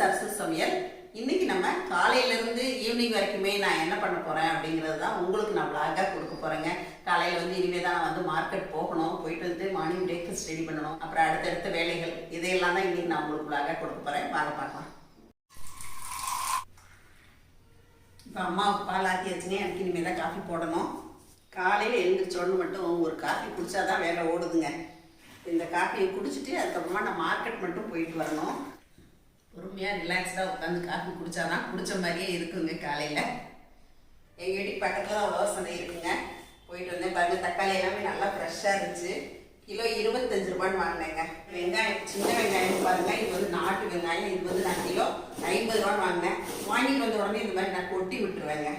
சரசு சமையல் இன்னைக்கு நம்ம காலையிலேருந்து ஈவினிங் வரைக்குமே நான் என்ன பண்ண போகிறேன் அப்படிங்கிறது தான் உங்களுக்கு நான் vlog-ஆ கொடுக்க போகிறேங்க காலையில் வந்து இனிமே தான் வந்து மார்க்கெட் போகணும் போயிட்டு வந்து மார்னிங் பிரேக்ஃபாஸ்ட் ரெடி பண்ணணும் அப்புறம் அடுத்தடுத்த வேலைகள் இதையெல்லாம் தான் இன்றைக்கி நான் உங்களுக்கு vlog-ஆ கொடுக்க போகிறேன் வாங்க பார்க்கலாம். இப்போ அம்மாவுக்கு பால் ஆக்கி எனக்கு இனிமேல் தான் காஃபி போடணும். காலையில் எழுந்திரிச்சோன்னு மட்டும் ஒரு காஃபி குடித்தா தான் வேலை ஓடுதுங்க. இந்த காஃபியை குடிச்சிட்டு அதுக்கப்புறமா நான் மார்க்கெட் மட்டும் போயிட்டு வரணும். பொறுமையாக ரிலாக்ஸ்டாக உட்காந்து காஃபி குடிச்சாதான் குடிச்ச மாதிரியே இருக்குங்க காலையில். எங்கள் வீட்டுக்கு பக்கத்தில் தான் உழவர் சந்தை இருக்குங்க. போயிட்டு வந்தேன். பாருங்கள் தக்காளி எல்லாமே நல்லா ஃப்ரெஷ்ஷாக இருந்துச்சு. கிலோ இருபத்தஞ்சு ரூபான்னு வாங்கினேங்க. வெங்காயம் சின்ன வெங்காயம் பாருங்கள் இது வந்து நாட்டு வெங்காயம். இது வந்து நான் கிலோ ஐம்பது ரூபான்னு வாங்கினேன். வாங்கிட்டு வந்த உடனே இந்த மாதிரி நான் கொட்டி விட்டுருவேங்க.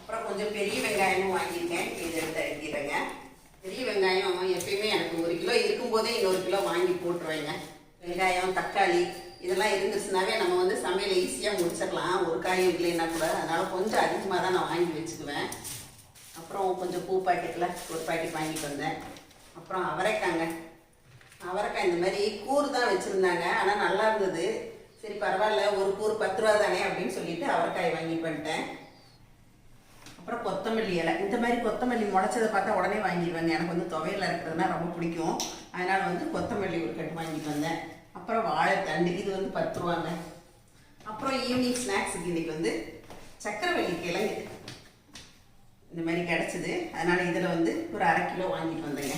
அப்புறம் கொஞ்சம் பெரிய வெங்காயமும் வாங்கியிருக்கேன். இது எடுத்து அடிக்கிறேங்க. பெரிய வெங்காயம் எப்பயுமே எனக்கு ஒரு கிலோ இருக்கும்போதே இன்னொரு கிலோ வாங்கி போட்டுருவேங்க. வெங்காயம் தக்காளி இதெல்லாம் இருந்துச்சுனாவே நம்ம வந்து சமையல் ஈஸியாக முடிச்சிடலாம் ஒரு காயும் இல்லைன்னா கூட. அதனால் கொஞ்சம் அதிகமாக தான் நான் வாங்கி வச்சுக்குவேன். அப்புறம் கொஞ்சம் பூ பாக்கெட்டில் ஒரு பாக்கெட் வாங்கிட்டு வந்தேன். அப்புறம் அவரைக்காங்க. அவரைக்காய் இந்த மாதிரி கூறு தான் வச்சுருந்தாங்க. ஆனால் நல்லா இருந்தது. சரி பரவாயில்ல. ஒரு கூறு பத்து ரூபா தானே அப்படின்னு சொல்லிட்டு அவரைக்காய் வாங்கிட்டு வந்துட்டேன். அப்புறம் கொத்தமல்லி இலை. இந்த மாதிரி கொத்தமல்லி முளைச்சதை பார்த்தா உடனே வாங்கிடுவேங்க. எனக்கு வந்து துவையில் இருக்கிறதுனா ரொம்ப பிடிக்கும். அதனால் வந்து கொத்தமல்லி ஒரு கட்டு வாங்கிட்டு வந்தேன். அப்புறம் வாழைத்தண்டு இது வந்து பத்து ரூபாங்க. அப்புறம் ஈவினிங் ஸ்நாக்ஸுக்கு இன்றைக்கி வந்து சக்கரவள்ளி கிழங்கு. இந்த மாதிரி கிடச்சிது. அதனால் இதில் வந்து ஒரு அரை கிலோ வாங்கிட்டு வந்தேங்க.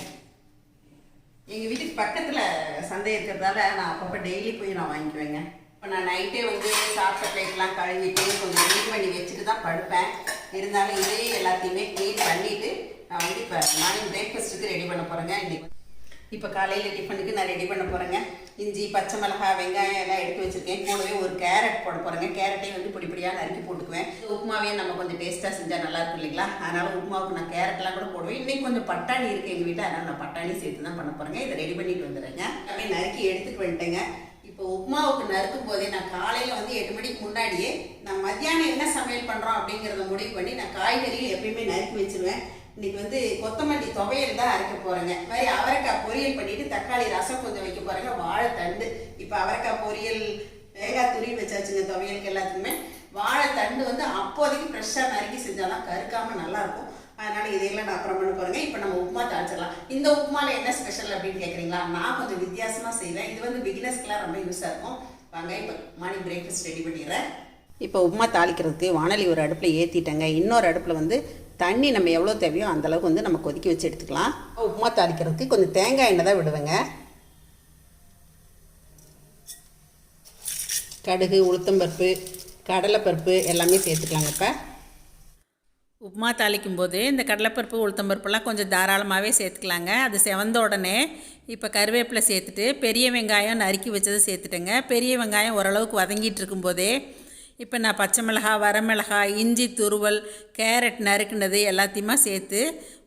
எங்கள் வீட்டுக்கு பக்கத்தில் சந்தை இருக்கிறதால நான் அப்பப்போ டெய்லி போய் நான் வாங்கிக்குவேங்க. இப்போ நான் நைட்டே வந்து சாப்பிட்ட பிளேட்லாம் கழுவிட்டு கொஞ்சம் க்ளீன் பண்ணி வச்சுட்டு தான் படுப்பேன். இருந்தாலும் இதையே எல்லாத்தையுமே க்ளீன் பண்ணிவிட்டு நான் வந்து இப்போ மார்னிங் பிரேக்ஃபாஸ்ட்டுக்கு ரெடி பண்ண போகிறேங்க இன்னைக்கு இப்போ காலையில் டிஃபனுக்கு நான் ரெடி பண்ண போகிறேங்க இஞ்சி பச்சை மிளகாய் வெங்காயம் எல்லாம் எடுத்து வச்சுருக்கேன். கூடவே ஒரு கேரட் போட போகிறேங்க கேரட்டையும் வந்து பொடி பொடியாக நறுக்கி போட்டுக்குவேன். உப்புமாவையும் நம்ம கொஞ்சம் டேஸ்ட்டாக செஞ்சால் நல்லாயிருக்கும் இல்லைங்களா? அதனால் உப்புமாவுக்கு நான் கேரட்லாம் கூட போடுவேன். இன்றைக்கி கொஞ்சம் பட்டாணி இருக்குது எங்கள் வீட்டில் அதனால் நான் பட்டாணி சேர்த்து தான் பண்ண போகிறேங்க இதை ரெடி பண்ணிட்டு வந்துடுறேங்க. அப்படியே நறுக்கி எடுத்துட்டு வந்துட்டேங்க. இப்போ உப்புமாவுக்கு நறுக்கும் போதே நான் காலையில் வந்து எட்டு மணிக்கு முன்னாடியே நான் மத்தியானம் என்ன சமையல் பண்ணுறோம் அப்படிங்கிறத முடிவு பண்ணி நான் காய்கறிகள் எப்பயுமே நறுக்கி வச்சுருவேன். இன்னைக்கு வந்து கொத்தமல்லி துவையல் தான் அரைக்க போறேங்க. மாதிரி அவரைக்காய் பொரியல் பண்ணிட்டு தக்காளி ரசம் கொஞ்சம் வைக்க போறேங்க. வாழைத்தண்டு. இப்போ அவரைக்காய் பொரியல் வேகாய் துணி வச்சாச்சுங்க துவையலுக்கு எல்லாத்துக்குமே. வாழைத்தண்டு வந்து அப்போதைக்கு ஃப்ரெஷ்ஷாக நறுக்கி செஞ்சாதான் கருக்காம நல்லா இருக்கும் அதனால இதையெல்லாம் நான் அப்புறம் பண்ண போறேங்க. இப்போ நம்ம உப்புமா தாளிச்சிடலாம். இந்த உப்புமால என்ன ஸ்பெஷல் அப்படின்னு கேட்குறீங்களா நான் கொஞ்சம் வித்தியாசமா செய்வேன். இது வந்து பிகினர்ஸ்க்குலாம் ரொம்ப யூஸாக இருக்கும். வாங்க இப்போ மார்னிங் பிரேக்ஃபாஸ்ட் ரெடி பண்ணிடுறேன். இப்போ உப்புமா தாளிக்கிறதுக்கு வானொலி ஒரு அடுப்பில் ஏற்றிட்டேங்க இன்னொரு அடுப்பில் வந்து தண்ணி நம்ம எவ்வளோ தேவையோ அந்த அளவுக்கு வந்து நம்ம கொதிக்க வச்சு எடுத்துக்கலாம். உப்புமா தாளிக்கிறதுக்கு கொஞ்சம் தேங்காய் எண்ணெய் தான் விடுவேங்க. கடுகு உளுத்தம்பருப்பு கடலைப்பருப்பு எல்லாமே சேர்த்துக்கலாங்க இப்போ. உப்புமா தாளிக்கும் போது இந்த கடலைப்பருப்பு உளுத்தம்பருப்புலாம் கொஞ்சம் தாராளமாகவே சேர்த்துக்கலாங்க. அது செவந்த உடனே இப்போ கருவேப்பிலை சேர்த்துட்டு பெரிய வெங்காயம் நறுக்கி வச்சதை சேர்த்துட்டேங்க. பெரிய வெங்காயம் ஓரளவுக்கு வதங்கிட்டு இருக்கும்போதே இப்போ நான் பச்சை மிளகாய் வரமிளகாய் இஞ்சி துருவல் கேரட் நறுக்குனது எல்லாத்தையுமே சேர்த்து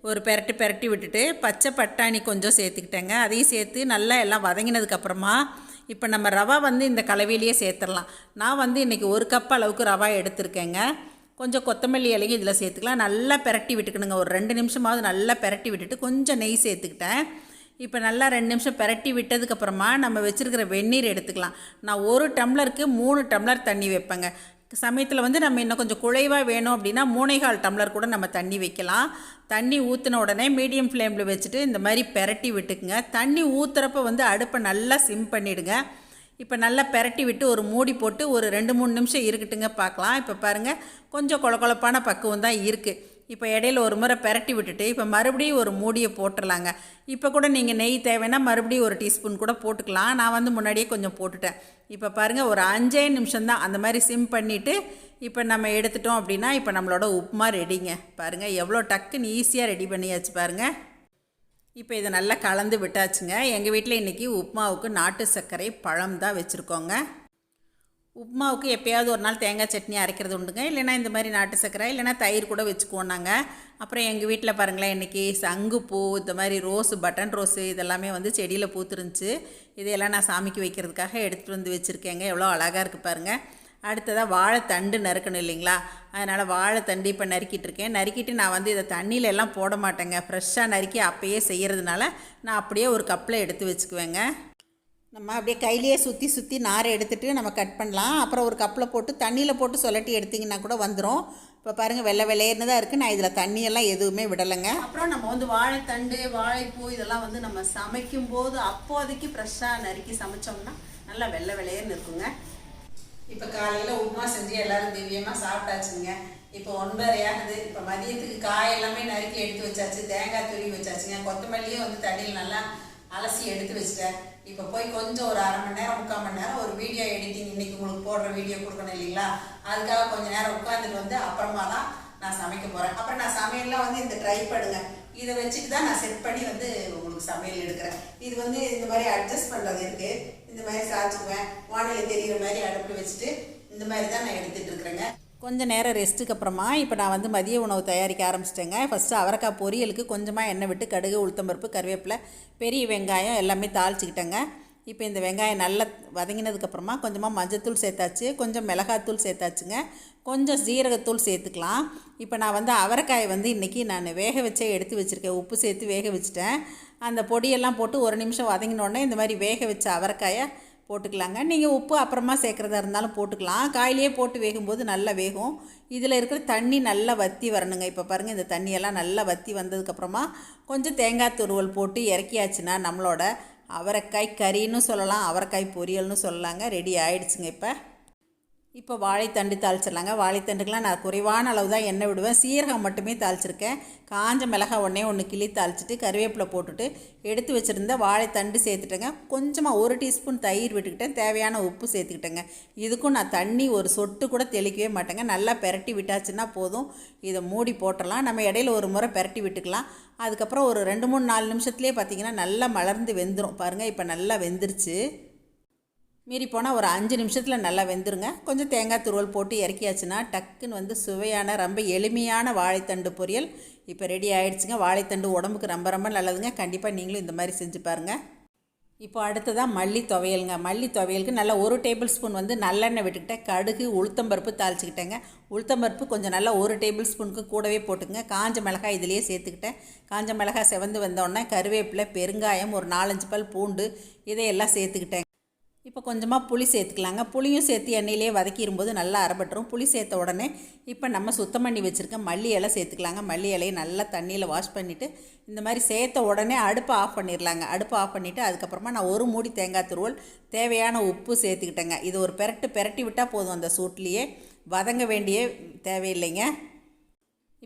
ஒரு பெரட்டி பெரட்டி விட்டுட்டு பச்சை பட்டாணி கொஞ்சம் சேர்த்துக்கிட்டேங்க. அதையும் சேர்த்து நல்லா எல்லாம் வதங்கினதுக்கப்புறமா இப்போ நம்ம ரவா வந்து இந்த கலவையிலேயே சேர்த்துடலாம். நான் வந்து இன்றைக்கி ஒரு கப் அளவுக்கு ரவா எடுத்திருக்கேங்க. கொஞ்சம் கொத்தமல்லி இலையும் இதில் சேர்த்துக்கலாம். நல்லா பெரட்டி விட்டுக்கணுங்க. ஒரு ரெண்டு நிமிஷமாவது நல்லா பெரட்டி விட்டுட்டு கொஞ்சம் நெய் சேர்த்துக்கிட்டேன். இப்போ நல்லா ரெண்டு நிமிஷம் பெரட்டி விட்டதுக்கப்புறமா நம்ம வச்சுருக்கிற வெந்நீர் எடுத்துக்கலாம். நான் ஒரு டம்ளருக்கு மூணு டம்ளர் தண்ணி வைப்பேங்க. சமயத்தில் வந்து நம்ம இன்னும் கொஞ்சம் குழைவாக வேணும் அப்படின்னா மூணைகால் டம்ளர் கூட நம்ம தண்ணி வைக்கலாம். தண்ணி ஊற்றின உடனே மீடியம் ஃப்ளேமில் வச்சுட்டு இந்த மாதிரி பெரட்டி விட்டுக்குங்க. தண்ணி ஊற்றுறப்ப வந்து அடுப்பை நல்லா சிம் பண்ணிவிடுங்க இப்போ நல்லா பெரட்டி விட்டு ஒரு மூடி போட்டு ஒரு ரெண்டு மூணு நிமிஷம் இருக்கட்டுங்க பார்க்கலாம். இப்போ பாருங்கள் கொஞ்சம் கொழ பக்குவம் தான் இருக்குது இப்போ இடையில ஒரு முறை பெரட்டி விட்டுட்டு இப்போ மறுபடியும் ஒரு மூடியை போட்டுடலாங்க இப்போ கூட நீங்கள் நெய் தேவைன்னா மறுபடியும் ஒரு டீஸ்பூன் கூட போட்டுக்கலாம். நான் வந்து முன்னாடியே கொஞ்சம் போட்டுட்டேன். இப்போ பாருங்கள் ஒரு அஞ்சே நிமிஷம் தான் அந்த மாதிரி சிம் பண்ணிவிட்டு இப்போ நம்ம எடுத்துட்டோம் அப்படின்னா இப்போ நம்மளோட உப்புமா ரெடிங்க. பாருங்கள் எவ்வளோ டக்குன்னு ஈஸியாக ரெடி பண்ணியாச்சு பாருங்கள் இப்போ இதை நல்லா கலந்து விட்டாச்சுங்க. எங்கள் வீட்டில் இன்றைக்கி உப்புமாவுக்கு நாட்டு சர்க்கரை பழம் தான் வச்சுருக்கோங்க. உப்புமாவுக்கு எப்போயாவது ஒரு நாள் தேங்காய் சட்னி அரைக்கிறது உண்டுங்க. இல்லைனா இந்த மாதிரி நாட்டு சர்க்கரை இல்லைனா தயிர் கூட வச்சுக்குவோம் நாங்கள் அப்புறம் எங்கள் வீட்டில் பாருங்களேன் இன்றைக்கி சங்குப்பூ இந்த மாதிரி ரோஸு பட்டன் ரோஸு இதெல்லாமே வந்து செடியில் பூத்துருந்துச்சு. இதையெல்லாம் நான் சாமிக்கு வைக்கிறதுக்காக எடுத்துகிட்டு வந்து வச்சுருக்கேங்க. எவ்வளோ அழகாக இருக்குது பாருங்கள் அடுத்ததாக வாழைத்தண்டு நறுக்கணும் இல்லைங்களா? அதனால் வாழைத்தண்டு இப்போ நறுக்கிட்டு இருக்கேன். நறுக்கிட்டு நான் வந்து இதை தண்ணியில எல்லாம் போட மாட்டேங்க. ஃப்ரெஷ்ஷாக நறுக்கி அப்பயே செய்கிறதுனால நான் அப்படியே ஒரு கப்பில் எடுத்து வச்சுக்குவேங்க. நம்ம அப்படியே கையிலேயே சுற்றி சுற்றி நாரை எடுத்துகிட்டு நம்ம கட் பண்ணலாம். அப்புறம் ஒரு கப்பில் போட்டு தண்ணியில் போட்டு சொல்லட்டி எடுத்திங்கன்னா கூட வந்துடும் இப்போ பாருங்கள் வெள்ளை வெள்ளையர்னு தான் இருக்குது நான் இதில் தண்ணியெல்லாம் எதுவுமே விடலைங்க. அப்புறம் நம்ம வந்து வாழைத்தண்டு வாழைப்பூ இதெல்லாம் வந்து நம்ம சமைக்கும் போது அப்போதைக்கு ஃப்ரெஷ்ஷாக நறுக்கி சமைச்சோம்னா நல்லா வெள்ளை வெள்ளையர்னு இருக்குங்க. இப்போ காலையில் உப்புமா செஞ்சு எல்லோரும் திவ்யமாக சாப்பிட்டாச்சுங்க. இப்போ ஒன்பதரை ஆகுது இப்போ மதியத்துக்கு காய் எல்லாமே நறுக்கி எடுத்து வச்சாச்சு. தேங்காய் துருவி வச்சாச்சுங்க. கொத்தமல்லியும் வந்து தண்ணியில் நல்லா அலசி எடுத்து வச்சிட்டேன். இப்போ போய் கொஞ்சம் ஒரு அரை மணி நேரம் முக்கால் மணி நேரம் ஒரு வீடியோ எடிட்டிங் இன்னைக்கு உங்களுக்கு போடுற வீடியோ கொடுக்கணும் இல்லைங்களா? அதுக்காக கொஞ்சம் நேரம் உட்காந்துட்டு வந்து அப்புறமா தான் நான் சமைக்க போகிறேன் அப்புறம் நான் சமையல்லாம் வந்து இந்த ட்ரை பண்ணுங்க. இதை வச்சுட்டு தான் நான் செட் பண்ணி வந்து உங்களுக்கு சமையல் எடுக்கிறேன். இது வந்து இந்த மாதிரி அட்ஜஸ்ட் பண்ணுறது இருக்குது இந்த மாதிரி சாய்ச்சுக்குவேன் வானிலை தெரிகிற மாதிரி அடுப்பில் வச்சுட்டு இந்த மாதிரி தான் நான் எடுத்துகிட்டு இருக்கிறேங்க. கொஞ்சம் நேரம் ரெஸ்ட்டுக்கு அப்புறமா இப்போ நான் வந்து மதிய உணவு தயாரிக்க ஆரம்பிச்சிட்டேங்க. ஃபஸ்ட்டு அவரைக்காய் பொரியலுக்கு கொஞ்சமாக எண்ணெய் விட்டு கடுகு உளுத்தம்பருப்பு கருவேப்பிலை பெரிய வெங்காயம் எல்லாமே தாளிச்சிக்கிட்டேங்க. இப்போ இந்த வெங்காயம் நல்லா வதங்கினதுக்கப்புறமா கொஞ்சமாக மஞ்சத்தூள் சேர்த்தாச்சு கொஞ்சம் மிளகாத்தூள் சேர்த்தாச்சுங்க. கொஞ்சம் சீரகத்தூள் சேர்த்துக்கலாம். இப்போ நான் வந்து அவரைக்காயை வந்து இன்றைக்கி நான் வேக வச்சே எடுத்து வச்சுருக்கேன். உப்பு சேர்த்து வேக வச்சுட்டேன். அந்த பொடியெல்லாம் போட்டு ஒரு நிமிஷம் வதங்கினோடனே இந்த மாதிரி வேக வச்ச அவரைக்காயை போட்டுக்கலாங்க. நீங்கள் உப்பு அப்புறமா சேர்க்குறதா இருந்தாலும் போட்டுக்கலாம். காயிலேயே போட்டு வேகும்போது நல்லா வேகும். இதில் இருக்கிற தண்ணி நல்லா வற்றி வரணுங்க. இப்போ பாருங்கள் இந்த தண்ணியெல்லாம் நல்லா வற்றி வந்ததுக்கப்புறமா கொஞ்சம் தேங்காய் துருவல் போட்டு இறக்கியாச்சுன்னா நம்மளோட அவரைக்காய் கறின்னு சொல்லலாம் அவரைக்காய் பொரியல்னு சொல்லலாங்க. ரெடி ஆயிடுச்சுங்க இப்போ. இப்போ வாழைத்தண்டு தாளிச்சிடலாங்க. வாழைத்தண்டுக்கெலாம் நான் குறைவான அளவு தான் எண்ணெய் விடுவேன். சீரகம் மட்டுமே தாளிச்சிருக்கேன். காஞ்ச மிளகாய் ஒன்றே ஒன்று கிளி தாளிச்சிட்டு கருவேப்பிலை போட்டுட்டு எடுத்து வச்சுருந்த வாழைத்தண்டு சேர்த்துட்டேங்க. கொஞ்சமாக ஒரு டீஸ்பூன் தயிர் விட்டுக்கிட்டேன். தேவையான உப்பு சேர்த்துக்கிட்டேங்க. இதுக்கும் நான் தண்ணி ஒரு சொட்டு கூட தெளிக்கவே மாட்டேங்க. நல்லா பெரட்டி விட்டாச்சுன்னா போதும். இதை மூடி போட்டலாம் நம்ம இடையில ஒரு முறை பெரட்டி விட்டுக்கலாம். அதுக்கப்புறம் ஒரு ரெண்டு மூணு நாலு நிமிஷத்துலேயே பார்த்தீங்கன்னா நல்லா மலர்ந்து வெந்துடும் பாருங்கள் இப்போ நல்லா வெந்துருச்சு. மீறி போனால் ஒரு அஞ்சு நிமிஷத்தில் நல்லா வெந்துருங்க. கொஞ்சம் தேங்காய் துருவல் போட்டு இறக்கியாச்சுன்னா டக்குன்னு வந்து சுவையான ரொம்ப எளிமையான வாழைத்தண்டு பொரியல் இப்போ ரெடி ஆகிடுச்சுங்க வாழைத்தண்டு உடம்புக்கு ரொம்ப ரொம்ப நல்லதுங்க. கண்டிப்பாக நீங்களும் இந்த மாதிரி செஞ்சு பாருங்கள் இப்போ அடுத்ததாக மல்லி துவையலுங்க. மல்லி துவையலுக்கு நல்லா ஒரு டேபிள் ஸ்பூன் வந்து நல்லெண்ணெய் விட்டுக்கிட்டேன் கடுகு உளுத்தம்பருப்பு தாளிச்சிக்கிட்டேங்க. உளுத்தம்பருப்பு கொஞ்சம் நல்லா ஒரு டேபிள் ஸ்பூனுக்கு கூடவே போட்டுங்க காஞ்ச மிளகாய் இதிலேயே சேர்த்துக்கிட்டேன். காஞ்ச மிளகாய் செவந்து வந்தோடனே கருவேப்பிலை பெருங்காயம் ஒரு நாலஞ்சு பல் பூண்டு இதையெல்லாம் சேர்த்துக்கிட்டேன் இப்போ கொஞ்சமாக புளி சேர்த்துக்கலாங்க. புளியும் சேர்த்து எண்ணெயிலே வதக்கிடும்போது நல்லா அரைபட்டுரும். புளி சேர்த்த உடனே இப்போ நம்ம சுத்தம் பண்ணி வச்சுருக்க மல்லி இலை சேர்த்துக்கலாங்க. மல்லி இலையை நல்லா தண்ணியில் வாஷ் பண்ணிவிட்டு இந்த மாதிரி சேர்த்த உடனே அடுப்பை ஆஃப் பண்ணிடலாங்க. அடுப்பை ஆஃப் பண்ணிவிட்டு அதுக்கப்புறமா நான் ஒரு மூடி தேங்காய் துருவல் தேவையான உப்பு சேர்த்துக்கிட்டேங்க. இது ஒரு பெரட்டு பெரட்டி விட்டால் போதும் அந்த சூட்லேயே. வதங்க வேண்டிய தேவையில்லைங்க.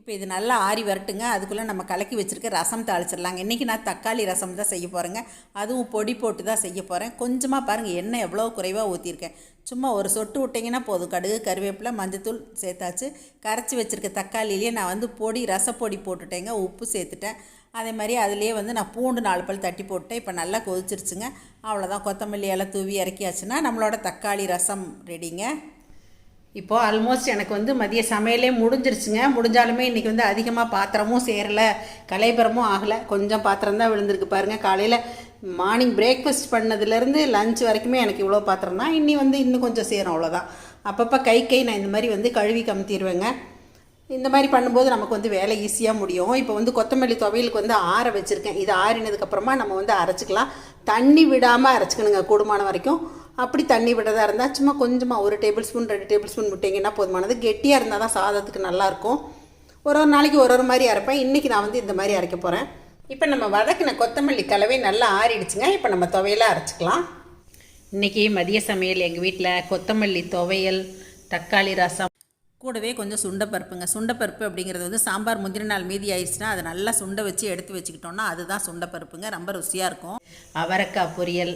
இப்போ இது நல்லா ஆறி வரட்டுங்க. அதுக்குள்ளே நம்ம கலக்கி வச்சுருக்க ரசம் தாளிச்சிடலாங்க. இன்றைக்கி நான் தக்காளி ரசம் தான் செய்ய போகிறேங்க அதுவும் பொடி போட்டு தான் செய்ய போகிறேன் கொஞ்சமாக பாருங்கள் எண்ணெய் எவ்வளோ குறைவாக ஊற்றிருக்கேன் சும்மா ஒரு சொட்டு விட்டிங்கன்னா போதும். கடுகு கருவேப்பிலை மஞ்சத்தூள் சேர்த்தாச்சு. கரைச்சி வச்சுருக்க தக்காளிலேயே நான் வந்து பொடி ரசப்பொடி போட்டுட்டேங்க. உப்பு சேர்த்துட்டேன். அதே மாதிரி அதுலேயே வந்து நான் பூண்டு நாலு பல் தட்டி போட்டுட்டேன். இப்போ நல்லா கொதிச்சிருச்சுங்க. அவ்வளோதான் கொத்தமல்லி எல்லாம் தூவி இறக்கியாச்சுன்னா நம்மளோட தக்காளி ரசம் ரெடிங்க இப்போது ஆல்மோஸ்ட் எனக்கு வந்து மதிய சமையலே முடிஞ்சிருச்சுங்க. முடிஞ்சாலுமே இன்றைக்கி வந்து அதிகமாக பாத்திரமும் சேரலை. கலைபரமும் ஆகலை. கொஞ்சம் பாத்திரம் தான் விழுந்திருக்கு பாருங்கள் காலையில் மார்னிங் பிரேக்ஃபாஸ்ட் பண்ணதுலேருந்து லஞ்ச் வரைக்குமே எனக்கு இவ்வளோ பாத்திரம் தான். இன்னி வந்து இன்னும் கொஞ்சம் சேரும் அவ்வளோதான் அப்பப்போ கை கை நான் இந்த மாதிரி வந்து கழுவி கமுத்திடுவேங்க இந்த மாதிரி பண்ணும்போது நமக்கு வந்து வேலை ஈஸியாக முடியும். இப்போ வந்து கொத்தமல்லி துவையலுக்கு வந்து ஆற வச்சுருக்கேன். இது ஆறினதுக்கப்புறமா நம்ம வந்து அரைச்சிக்கலாம். தண்ணி விடாமல் அரைச்சிக்கணுங்க கூடுமான வரைக்கும். அப்படி தண்ணி விடுறதா இருந்தால் சும்மா கொஞ்சமாக ஒரு டேபிள் ஸ்பூன் ரெண்டு டேபிள் ஸ்பூன் விட்டிங்கன்னா போதுமானது. கெட்டியாக இருந்தால் தான் சாதத்துக்கு நல்லாயிருக்கும் ஒரு ஒரு நாளைக்கு ஒரு ஒரு மாதிரி அரைப்பேன். இன்றைக்கி நான் வந்து இந்த மாதிரி அரைக்க போகிறேன் இப்போ நம்ம வதக்கின கொத்தமல்லி கலவை நல்லா ஆறிடுச்சுங்க. இப்போ நம்ம துவையலாக அரைச்சிக்கலாம். இன்றைக்கி மதிய சமையல் எங்கள் வீட்டில் கொத்தமல்லி துவையல் தக்காளி ரசம் கூடவே கொஞ்சம் சுண்டைப்பருப்புங்க. சுண்டைப்பருப்பு அப்படிங்கிறது வந்து சாம்பார் முந்தின நாள் மீதி ஆயிடுச்சுன்னா அதை நல்லா சுண்டை வச்சு எடுத்து வச்சுக்கிட்டோம்னா அதுதான் சுண்டைப்பருப்புங்க. ரொம்ப ருசியாக இருக்கும். அவரைக்காய் பொரியல்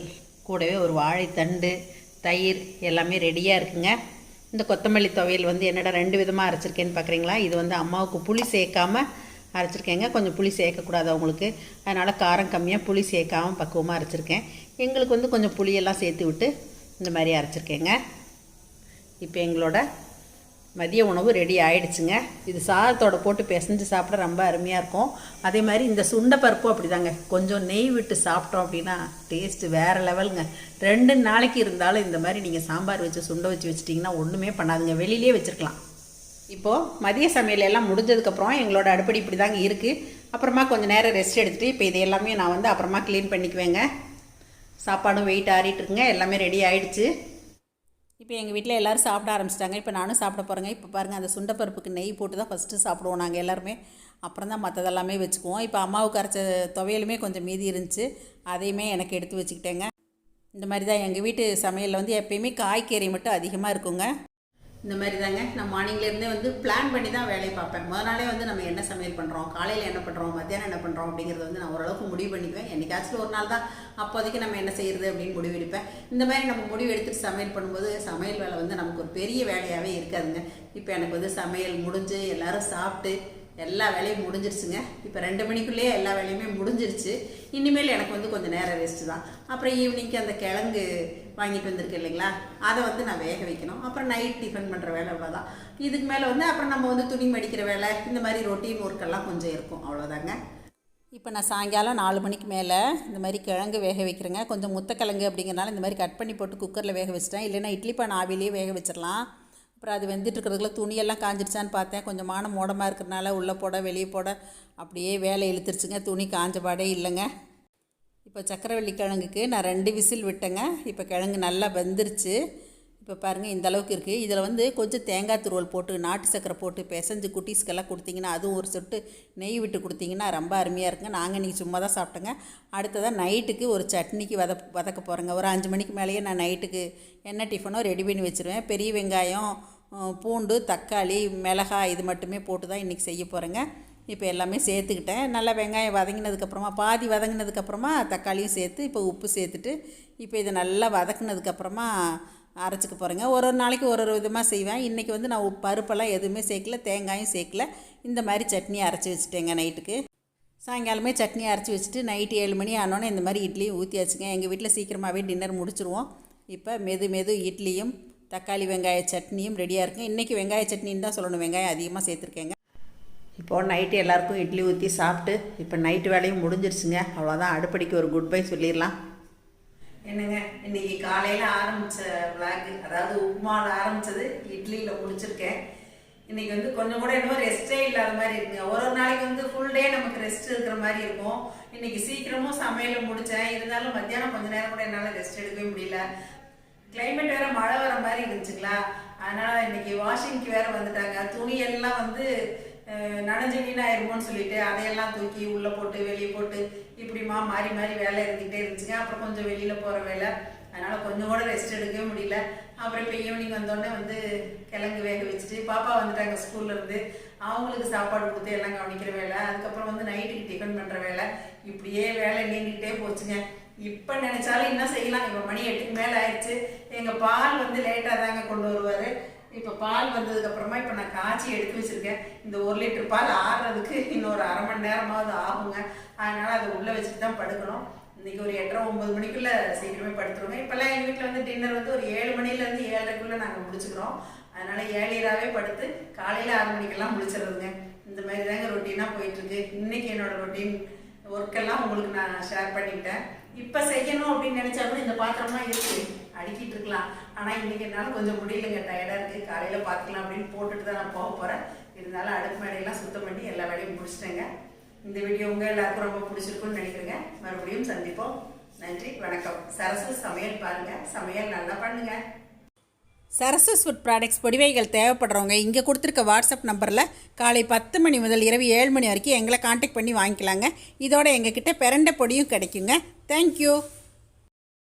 கூடவே ஒரு வாழைத்தண்டு தயிர் எல்லாமே ரெடியாக இருக்குங்க. இந்த கொத்தமல்லி துவையல் வந்து என்னடா ரெண்டு விதமாக அரைச்சிருக்கேன்னு பார்க்குறீங்களா இது வந்து அம்மாவுக்கு புளி சேர்க்காமல் அரைச்சிருக்கேங்க. கொஞ்சம் புளி சேர்க்கக்கூடாது அவங்களுக்கு. அதனால் காரம் கம்மியாக புளி சேர்க்காமல் பக்குவமாக அரைச்சிருக்கேன். எங்களுக்கு வந்து கொஞ்சம் புளியெல்லாம் சேர்த்து விட்டு இந்த மாதிரி அரைச்சிருக்கேங்க. இப்போ எங்களோட மதிய உணவு ரெடி ஆயிடுச்சுங்க. இது சாதத்தோட போட்டு பிசைஞ்சு சாப்பிட ரொம்ப அருமையாக இருக்கும். அதே மாதிரி இந்த சுண்டை பருப்பும் அப்படிதாங்க. கொஞ்சம் நெய் விட்டு சாப்பிட்டோம் அப்படின்னா டேஸ்ட்டு வேறு லெவலுங்க ரெண்டு நாளைக்கு இருந்தாலும் இந்த மாதிரி நீங்கள் சாம்பார் வச்சு சுண்டை வச்சு வச்சிட்டிங்கன்னா ஒன்றுமே பண்ணாதுங்க. வெளியிலே வச்சுருக்கலாம். இப்போது மதிய சமையல் எல்லாம் முடிஞ்சதுக்கப்புறம் எங்களோட அடுப்படி இப்படி தாங்க இருக்குது அப்புறமா கொஞ்சம் நேரம் ரெஸ்ட் எடுத்துகிட்டு இப்போ இது எல்லாமே நான் வந்து அப்புறமா க்ளீன் பண்ணிக்குவேங்க. சாப்பாடும் வெயிட் ஆறிட்டுருக்குங்க எல்லாமே ரெடி ஆயிடுச்சு. இப்போ எங்கள் வீட்டில் எல்லோரும் சாப்பிட ஆரம்பிச்சிட்டாங்க. இப்போ நானும் சாப்பிட போகிறேங்க இப்போ பாருங்கள் அந்த சுண்டப்பருப்புக்கு நெய் போட்டு தான் ஃபஸ்ட்டு சாப்பிடுவோம் நாங்கள் எல்லாருமே. அப்புறம் தான் மற்றதெல்லாமே வச்சுக்குவோம். இப்போ அம்மாவுக்கு அரைச்ச துவையலுமே கொஞ்சம் மீதி இருந்துச்சு. அதையுமே எனக்கு எடுத்து வச்சுக்கிட்டேங்க. இந்த மாதிரி தான் எங்கள் வீட்டு சமையலில் வந்து எப்பயுமே காய்கறி மட்டும் அதிகமாக இருக்குங்க. இந்த மாதிரி தாங்க நான் மார்னிங்லேருந்தே வந்து பிளான் பண்ணி தான் வேலையை பார்ப்பேன். முத நாளே வந்து நம்ம என்ன சமையல் பண்ணுறோம் காலையில் என்ன பண்ணுறோம் மத்தியானம் என்ன பண்ணுறோம் அப்படிங்கிறது வந்து நான் ஓரளவுக்கு முடிவு பண்ணிக்குவேன். என்னைக்காச்சும் ஒரு நாள் தான் அப்போதைக்கு நம்ம என்ன செய்யறது அப்படின்னு முடிவு எடுப்பேன். இந்த மாதிரி நம்ம முடிவு எடுத்துட்டு சமையல் பண்ணும்போது சமையல் வேலை வந்து நமக்கு ஒரு பெரிய வேலையாகவே இருக்காதுங்க. இப்போ எனக்கு வந்து சமையல் முடிஞ்சு எல்லோரும் சாப்பிட்டு எல்லா வேலையும் முடிஞ்சிருச்சுங்க. இப்போ ரெண்டு மணிக்குள்ளேயே எல்லா வேலையுமே முடிஞ்சிருச்சு. இனிமேல் எனக்கு வந்து கொஞ்சம் நேரம் ரெஸ்ட்டு தான். அப்புறம் ஈவினிங்க்கு அந்த கிழங்கு வாங்கிட்டு வந்திருக்கேன் இல்லைங்களா? அதை வந்து நான் வேக வைக்கணும். அப்புறம் நைட் டிஃபன் பண்ணுற வேலை அவ்வளோதான் இதுக்கு மேலே வந்து அப்புறம் நம்ம வந்து துணி மடிக்கிற வேலை இந்த மாதிரி ரொட்டீன் ஒர்க்கெல்லாம் கொஞ்சம் இருக்கும். அவ்வளோதாங்க இப்போ நான் சாயங்காலம் நாலு மணிக்கு மேலே இந்த மாதிரி கிழங்கு வேக வைக்கிறேங்க. கொஞ்சம் முத்தக்கிழங்கு அப்படிங்கிறனால இந்த மாதிரி கட் பண்ணி போட்டு குக்கரில் வேக வச்சிட்டேன். இல்லைன்னா இட்லி பான் ஆவிலேயே வேக வச்சிடலாம். அப்புறம் அது வெந்துட்டு இருக்கிறதுக்குள்ள துணியெல்லாம் காஞ்சிடுச்சான்னு பார்த்தேன். கொஞ்சம் மோடமாக இருக்கிறனால உள்ளே போட வெளியே போட அப்படியே வேலை இழுத்துருச்சுங்க. துணி காஞ்ச பாடே இல்லைங்க. இப்போ சக்கரவள்ளி கிழங்குக்கு நான் ரெண்டு விசில் விட்டேங்க. இப்போ கிழங்கு நல்லா வெந்துருச்சு. இப்போ பாருங்கள் இந்த அளவுக்கு இருக்குது இதில் வந்து கொஞ்சம் தேங்காய் துருவல் போட்டு நாட்டு சக்கரை போட்டு பிசைஞ்சு குட்டீஸ்க்கெல்லாம் கொடுத்தீங்கன்னா அதுவும் ஒரு சொட்டு நெய் விட்டு கொடுத்தீங்கன்னா ரொம்ப அருமையாக இருக்குங்க. நாங்கள் இன்றைக்கி சும்மா தான் சாப்பிட்டோங்க. அடுத்ததாக நைட்டுக்கு ஒரு சட்னிக்கு வத வதக்க போகிறேங்க ஒரு அஞ்சு மணிக்கு மேலேயே நான் நைட்டுக்கு என்ன டிஃபனோ ரெடி பண்ணி வச்சுருவேன். பெரிய வெங்காயம் பூண்டு தக்காளி மிளகாய் இது மட்டுமே போட்டு தான் இன்றைக்கி செய்ய போகிறேங்க இப்போ எல்லாமே சேர்த்துக்கிட்டேன். நல்லா வெங்காயம் வதங்கினதுக்கப்புறமா பாதி வதங்கினதுக்கப்புறமா தக்காளியும் சேர்த்து இப்போ உப்பு சேர்த்துட்டு இப்போ இதை நல்லா வதக்குனதுக்கப்புறமா அரைச்சிக்க போகிறேங்க ஒரு ஒரு நாளைக்கு ஒரு ஒரு விதமாக செய்வேன். இன்றைக்கி வந்து நான் உப்பு பருப்பெல்லாம் எதுவுமே சேர்க்கல தேங்காயும் சேர்க்கல. இந்த மாதிரி சட்னி அரைச்சி வச்சுட்டேங்க நைட்டுக்கு. சாயங்காலமே சட்னி அரைச்சி வச்சுட்டு நைட்டு ஏழு மணி ஆனோன்னே இந்த மாதிரி இட்லியும் ஊற்றியாச்சுங்க எங்கள் வீட்டில் சீக்கிரமாகவே டின்னர் முடிச்சிருவோம். இப்போ மெது மெது இட்லியும் தக்காளி வெங்காய சட்னியும் ரெடியாக இருக்குங்க. இன்றைக்கி வெங்காய சட்னின்னு தான் சொல்லணும். வெங்காயம் அதிகமாக சேர்த்துருக்கேங்க. இப்போது நைட்டு எல்லாருக்கும் இட்லி ஊற்றி சாப்பிட்டு இப்போ நைட்டு வேலையும் முடிஞ்சிருச்சுங்க. அவ்வளோதான் அடுப்படிக்கு ஒரு குட் பை சொல்லிடலாம். என்னங்க இன்னைக்கு காலையில் ஆரம்பித்த விளாக் அதாவது உப்புமாவில் ஆரம்பித்தது இட்லியில் முடிச்சிருக்கேன். இன்னைக்கு வந்து கொஞ்சம் கூட இன்னும் ரெஸ்டே இல்லாத மாதிரி இருக்குங்க. ஒரு ஒரு நாளைக்கு வந்து ஃபுல் டே நமக்கு ரெஸ்ட் இருக்கிற மாதிரி இருக்கும். இன்னைக்கு சீக்கிரமும் சமையலை முடித்தேன் இருந்தாலும் மத்தியானம் கொஞ்ச நேரம் கூட என்னால் ரெஸ்ட் எடுக்கவே முடியல. கிளைமேட் வேற மழை வர மாதிரி இருந்துச்சுங்களா? அதனால இன்னைக்கு வாஷிங்க்கு வேற வந்துட்டாங்க. துணி எல்லாம் வந்து நனைஞ்சு வீணாயிருமோன்னு சொல்லிட்டு அதையெல்லாம் தூக்கி உள்ள போட்டு வெளியே போட்டு இப்படிமா மாறி மாறி வேலை இருந்துகிட்டே இருந்துச்சுங்க. அப்புறம் கொஞ்சம் வெளியில போற வேலை. அதனால கொஞ்சம் கூட ரெஸ்ட் எடுக்கவே முடியல. அப்புறம் இப்போ ஈவினிங் வந்தோடனே வந்து கிழங்கு வேக வச்சுட்டு பாப்பா வந்துட்டாங்க ஸ்கூல்ல இருந்து. அவங்களுக்கு சாப்பாடு கொடுத்து எல்லாம் கவனிக்கிற வேலை. அதுக்கப்புறம் வந்து நைட்டுக்கு டிஃபன் பண்ற வேலை. இப்படியே வேலை நீண்டிக்கிட்டே போச்சுங்க. இப்ப நினைச்சாலும் என்ன செய்யலாம்? இப்ப மணி எட்டுக்கு மேல ஆயிடுச்சு. எங்க பால் வந்து லேட்டா தாங்க கொண்டு வருவாரு. இப்போ பால் வந்ததுக்கு அப்புறமா நான் காய்ச்சி எடுத்து வச்சிருக்கேன். இந்த ஒரு லிட்டர் பால் ஆறுறதுக்கு இன்னொரு அரை மணி நேரமாவது ஆகுங்க. அதனால அதை உள்ள வச்சுட்டு தான் படுக்கணும். இன்னைக்கு ஒரு எட்டரை ஒன்பது மணிக்குள்ள சீக்கிரமே படுத்துருவோங்க இப்பெல்லாம் எங்கள் வீட்டில் வந்து டின்னர் வந்து ஒரு ஏழு மணிலேருந்து ஏழரைக்குள்ளே ஏழரைக்குள்ள நாங்க முடிச்சுக்கிறோம். அதனால ஏழியராகவே படுத்து காலையில் ஆறு மணிக்கெல்லாம் முடிச்சிடுறதுங்க. இந்த மாதிரி தாங்க ரொட்டீனாக போயிட்டுருக்கு. இன்னைக்கு என்னோட ரொட்டீன் ஒர்க்கெல்லாம் உங்களுக்கு நான் ஷேர் பண்ணிக்கிட்டேன். இப்போ செய்யணும் அப்படின்னு நினச்சாலும் இந்த பாத்திரம்லாம் இருக்குது அடுக்கிட்டு இருக்கலாம் ஆனால் இன்னைக்கு என்னால் கொஞ்சம் முடியலங்க. டயர்டாக இருக்குது காலையில் பார்த்துக்கலாம் அப்படின்னு போட்டுட்டு தான் நான் போக போகிறேன் இருந்தாலும் அடுப்பு மேடையெல்லாம் சுத்தம் பண்ணி எல்லா வேலையும் முடிச்சிட்டேங்க. இந்த வீடியோ உங்கள் எல்லாருக்கும் ரொம்ப பிடிச்சிருக்குன்னு நினைக்கிறேங்க. மறுபடியும் சந்திப்போம். நன்றி வணக்கம். சரசு சமையல் பாருங்கள் சமையல் நல்லா பண்ணுங்க. சரஸ்வஸ் ஃபுட் ப்ராடக்ட்ஸ் பொடிவைகள் தேவைப்படுறவங்க இங்கே கொடுத்துருக்க வாட்ஸ்அப் நம்பரில் காலை பத்து மணி முதல் இரவு ஏழு மணி வரைக்கும் எங்களை காண்டாக்ட் பண்ணி வாங்கிக்கலாங்க. இதோட எங்ககிட்ட பிறண்ட பொடியும் கிடைக்குங்க. தேங்க்யூ